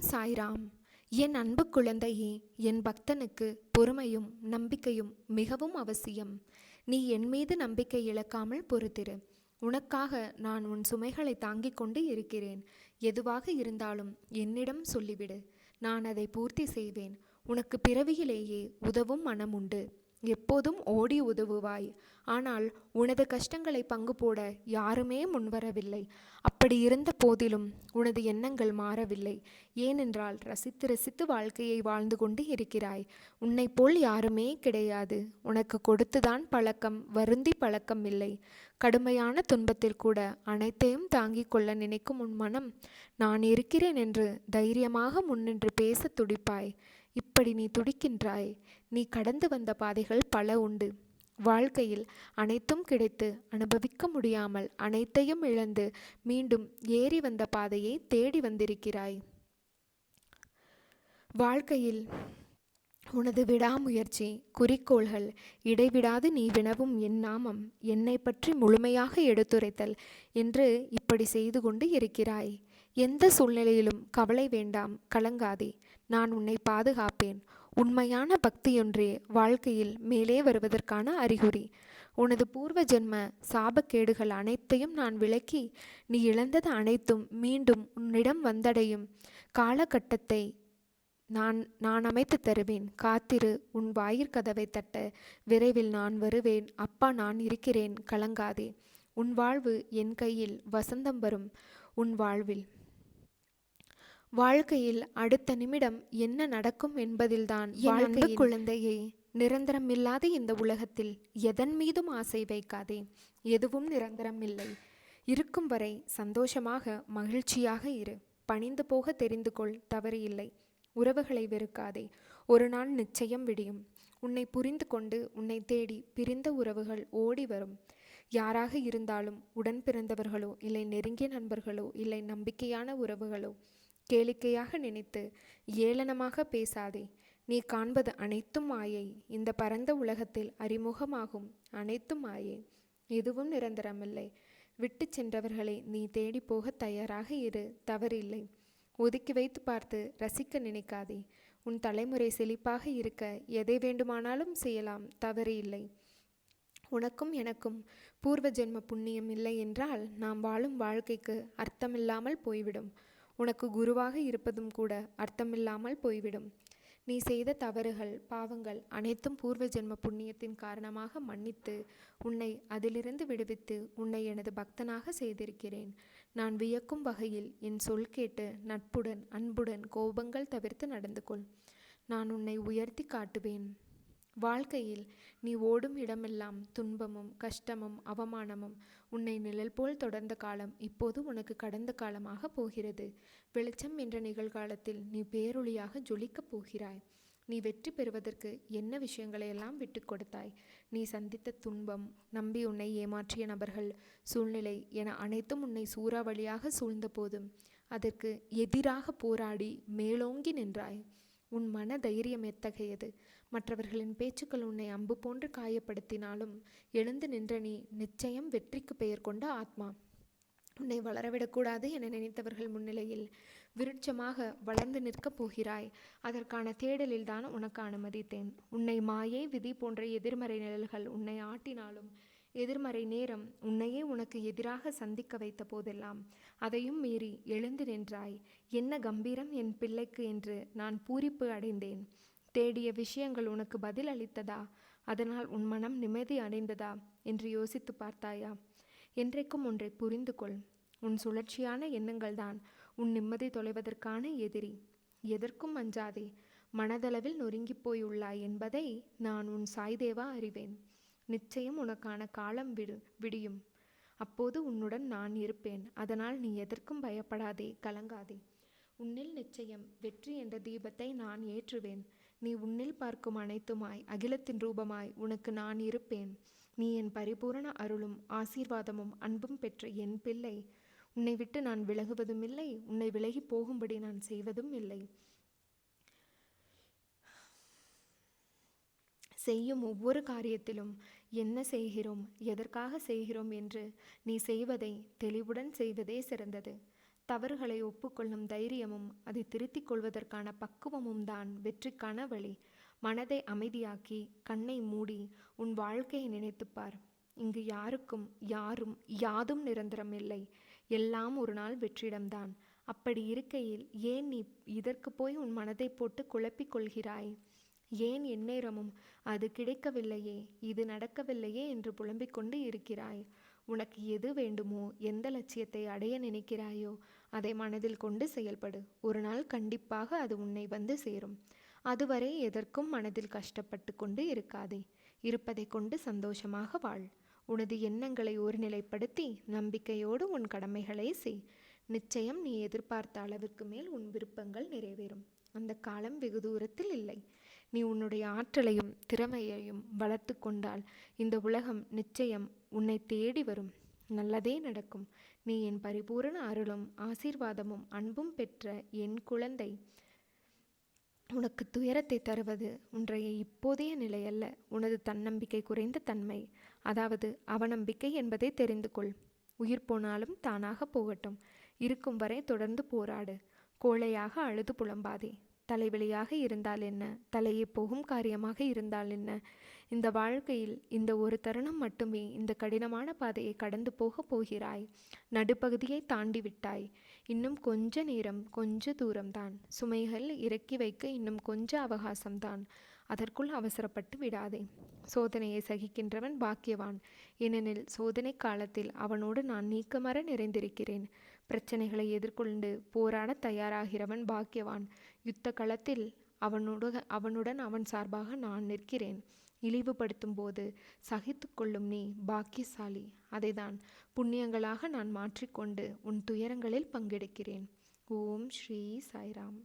சாய்ராம் என் அன்பு குழந்தையே என் பக்தனுக்கு பொறுமையும் நம்பிக்கையும் மிகவும் அவசியம். நீ என் மீது நம்பிக்கை இழக்காமல் பொறுத்திரு. உனக்காக நான் உன் சுமைகளை தாங்கிக் கொண்டு இருக்கிறேன். எதுவாக இருந்தாலும் என்னிடம் சொல்லிவிடு. நான் அதை பூர்த்தி செய்வேன். உனக்கு பிறவியிலேயே உதவும் மனம் உண்டு எப்போதும் ஓடி உதவுவாய். ஆனால் உனது கஷ்டங்களை பங்கு போட யாருமே முன்வரவில்லை. அப்படி இருந்த போதிலும் உனது எண்ணங்கள் மாறவில்லை. ஏனென்றால் ரசித்து ரசித்து வாழ்க்கையை வாழ்ந்து கொண்டு இருக்கிறாய். உன்னை போல் யாருமே கிடையாது. உனக்கு கொடுத்துதான் பழக்கம் வருந்தி பழக்கம் இல்லை. கடுமையான துன்பத்தில் கூட அனைத்தையும் தாங்கிக் கொள்ள நினைக்கும் உன் மனம் நான் இருக்கிறேன் என்று தைரியமாக முன்னின்று பேச துடிப்பாய். இப்படி நீ துடிக்கின்றாய். நீ கடந்து வந்த பாதைகள் பல உண்டு. வாழ்க்கையில் அனைத்தும் கிடைத்து அனுபவிக்க முடியாமல் அனைத்தையும் இழந்து மீண்டும் ஏறி வந்த பாதையை தேடி வந்திருக்கிறாய். வாழ்க்கையில் உனது விடாமுயற்சி குறிக்கோள்கள் இடைவிடாது நீ வினவும் என் நாமம் என்னை பற்றி முழுமையாக எடுத்துரைத்தல் என்று இப்படி செய்து கொண்டு இருக்கிறாய். எந்த சூழ்நிலையிலும் கவலை வேண்டாம் கலங்காதே. நான் உன்னை பாதுகாப்பேன். உண்மையான பக்தியொன்றே வாழ்க்கையில் மேலே வருவதற்கான அறிகுறி. உனது பூர்வ ஜென்ம சாபக்கேடுகள் அனைத்தையும் நான் விளக்கி நீ இழந்தது அனைத்தும் மீண்டும் உன்னிடம் வந்தடையும். காலகட்டத்தை நான் நான் அமைத்து தருவேன். காத்திரு உன் வாயிற்கதவை தட்ட. விரைவில் நான் வருவேன். அப்பா நான் இருக்கிறேன். கலங்காதே. உன் வாழ்வு என் கையில் வசந்தம் வரும். உன் வாழ்வில் வாழ்க்கையில் அடுத்த நிமிடம் என்ன நடக்கும் என்பதில்தான் வாழ்க்கை குழந்தையே நிரந்தரமில்லாத இந்த உலகத்தில் எதன் மீதும் ஆசை வைக்காதே. எதுவும் நிரந்தரம் இல்லை இருக்கும் வரை சந்தோஷமாக மகிழ்ச்சியாக இரு. பணிந்து போக தெரிந்து கொள் தவறு இல்லை உறவுகளை வெறுக்காதே. ஒரு நாள் நிச்சயம் விடியும். உன்னை புரிந்து கொண்டு உன்னை தேடி பிரிந்த உறவுகள் ஓடி வரும். யாராக இருந்தாலும் உடன் பிறந்தவர்களோ இல்லை நெருங்கிய நண்பர்களோ இல்லை நம்பிக்கையான உறவுகளோ கேளிக்கையாக நினைத்து ஏளனமாக பேசாதே. நீ காண்பது அனைத்தும் மாயை. இந்த பரந்த உலகத்தில் அறிமுகமாகும் அனைத்தும் மாயை. எதுவும் நிரந்தரமில்லை. விட்டு சென்றவர்களை நீ தேடி போக தயாராக இரு. தவறில்லை. ஒதுக்கி வைத்து பார்த்து ரசிக்க நினைக்காதே. உன் தலைமுறை செழிப்பாக இருக்க எதை வேண்டுமானாலும் செய்யலாம். தவறு இல்லை. உனக்கும் எனக்கும் பூர்வ ஜென்ம புண்ணியம் இல்லை என்றால் நாம் வாழும் வாழ்க்கைக்கு அர்த்தமில்லாமல் போய்விடும். உனக்கு குருவாக இருப்பதும் கூட அர்த்தமில்லாமல் போய்விடும். நீ செய்த தவறுகள் பாவங்கள் அனைத்தும் பூர்வ ஜென்ம புண்ணியத்தின் காரணமாக மன்னித்து உன்னை அதிலிருந்து விடுவித்து உன்னை எனது பக்தனாக செய்திருக்கிறேன். நான் வியக்கும் வகையில் என் சொல் கேட்டு நட்புடன் அன்புடன் கோபங்கள் தவிர்த்து நடந்து கொள் நான் உன்னை உயர்த்தி காட்டுவேன். வாழ்க்கையில் நீ ஓடும் இடமெல்லாம் துன்பமும் கஷ்டமும் அவமானமும் உன்னை நிழல் போல் தொடர்ந்த காலம் இப்போது உனக்கு கடந்த காலமாக போகிறது. வெளிச்சம் என்ற நிகழ்காலத்தில் நீ பேரொளியாக ஜொலிக்கப் போகிறாய். நீ வெற்றி பெறுவதற்கு என்ன விஷயங்களையெல்லாம் விட்டு கொடுத்தாய்? நீ சந்தித்த துன்பம் நம்பி உன்னை ஏமாற்றிய நபர்கள் சூழ்நிலை என அனைத்தும் உன்னை சூறாவளியாக சூழ்ந்த போதும் அதற்கு எதிராக போராடி மேலோங்கி நின்றாய். உன் மன தைரியம் எத்தகையது? மற்றவர்களின் பேச்சுக்கள் உன்னை அம்பு போன்று காயப்படுத்தினாலும் எழுந்து நின்ற நீ நிச்சயம் வெற்றிக்கு பெயர் கொண்ட ஆத்மா. உன்னை வளரவிடக்கூடாது என நினைத்தவர்கள் முன்னிலையில் விருட்சமாக வளர்ந்து நிற்கப் போகிறாய். அதற்கான தேடலில் தான் உனக்கு அனுமதித்தேன். உன்னை மாயை விதி போன்ற எதிர்மறை நிழல்கள் உன்னை ஆட்டினாலும் எதிர்மறை நேரம் உன்னையே உனக்கு எதிராக சந்திக்க வைத்த போதெல்லாம் அதையும் மீறி எழுந்து நின்றாய். என்ன கம்பீரம் என் பிள்ளைக்கு என்று நான் பூரிப்பு அடைந்தேன். தேடிய விஷயங்கள் உனக்கு பதில் அளித்ததா? அதனால் உன் மனம் நிம்மதி அடைந்ததா? என்று யோசித்து பார்த்தாயா? என்றைக்கும் ஒன்றை புரிந்து கொள். உன் சுழற்சியான எண்ணங்கள்தான் உன் நிம்மதி தொலைவதற்கான எதிரி. எதற்கும் அஞ்சாதே. மனதளவில் நொறுங்கிப் போயுள்ளாய் என்பதை நான் உன் சாய்தேவா அறிவேன். நிச்சயம் உனக்கான காலம் விடு விடியும். அப்போது உன்னுடன் நான் இருப்பேன். அதனால் நீ எதற்கும் பயப்படாதே கலங்காதே. உன்னில் நிச்சயம் வெற்றி என்ற தீபத்தை நான் ஏற்றுவேன். நீ உன்னில் பார்க்கும் அனைத்துமாய் அகிலத்தின் ரூபமாய் உனக்கு நான் இருப்பேன். நீ என் பரிபூரண அருளும் ஆசீர்வாதமும் அன்பும் பெற்ற என் பிள்ளை. உன்னை விட்டு நான் விலகுவதும் இல்லை உன்னை விலகி போகும்படி நான் செய்வதும் இல்லை. செய்யும் ஒவ்வொரு காரியத்திலும் என்ன செய்கிறோம் எதற்காக செய்கிறோம் என்று நீ செய்வதை தெளிவுடன் செய்வதே சிறந்தது. தவறுகளை ஒப்புக்கொள்ளும் தைரியமும் அதை திருத்திக் கொள்வதற்கான பக்குவமும் தான் வெற்றிக்கான வழி. மனதை அமைதியாக்கி கண்ணை மூடி உன் வாழ்க்கையை நினைத்துப்பார். இங்கு யாருக்கும் யாரும் யாதும் நிரந்தரம் இல்லை. எல்லாம் ஒரு நாள் வெற்றிடம்தான். அப்படி இருக்கையில் ஏன் நீ இதற்கு போய் உன் மனதை போட்டு குழப்பிக் கொள்கிறாய்? ஏன் எந்நேரமும் அது கிடைக்கவில்லையே இது நடக்கவில்லையே என்று புலம்பிக் கொண்டு இருக்கிறாய். உனக்கு எது வேண்டுமோ எந்த லட்சியத்தை அடைய நினைக்கிறாயோ அதை மனதில் கொண்டு செயல்படு. ஒரு நாள் கண்டிப்பாக அது உன்னை வந்து சேரும். அதுவரை எதற்கும் மனதில் கஷ்டப்பட்டு கொண்டு இருக்காதே. இருப்பதை கொண்டு சந்தோஷமாக வாழ். உனது எண்ணங்களை ஒருநிலைப்படுத்தி நம்பிக்கையோடு உன் கடமைகளை செய். நிச்சயம் நீ எதிர்பார்த்த அளவிற்கு மேல் உன் விருப்பங்கள் நிறைவேறும். அந்த காலம் வெகு தூரத்தில் இல்லை. நீ உன்னுடைய ஆற்றலையும் திறமையையும் வளர்த்து கொண்டால் இந்த உலகம் நிச்சயம் உன்னை தேடி வரும். நல்லதே நடக்கும். நீ என் பரிபூரண அருளும் ஆசீர்வாதமும் அன்பும் பெற்ற என் குழந்தை. உனக்கு துயரத்தை தருவது உன்றைய இப்போதைய நிலை அல்ல. உனது தன்னம்பிக்கை குறைந்த தன்மை. அதாவது அவநம்பிக்கை என்பதை தெரிந்து கொள். உயிர் போனாலும் தானாக போகட்டும். இருக்கும் வரை தொடர்ந்து போராடு. கோழையாக அழுது புலம்பாதே. தலைவலியாக இருந்தால் என்ன? தலையே போகும் காரியமாக இருந்தால் என்ன? இந்த வாழ்க்கையில் இந்த ஒரு தருணம் மட்டுமே இந்த கடினமான பாதையை கடந்து போக போகிறாய். நடுப்பகுதியை தாண்டி விட்டாய். இன்னும் கொஞ்ச நேரம் கொஞ்ச தூரம்தான். சுமைகள் இறக்கி வைக்க இன்னும் கொஞ்ச அவகாசம்தான். அதற்குள் அவசரப்பட்டு விடாதே. சோதனையை சகிக்கின்றவன் பாக்கியவான். ஏனெனில் சோதனை காலத்தில் அவனோடு நான் நீக்கமர நிறைந்திருக்கிறேன். பிரச்சனைகளை எதிர்கொண்டு போராட தயாராகிறவன் பாக்கியவான். யுத்த களத்தில் அவனோடு அவனுடன் அவன் சார்பாக நான் நிற்கிறேன். இழிவுபடுத்தும் போது சகித்து கொள்ளும் நீ பாக்கியசாலி. அதைதான் புண்ணியங்களாக நான் மாற்றிக்கொண்டு உன் துயரங்களில் பங்கெடுக்கிறேன். ஓம் ஸ்ரீ சாய்ராம்.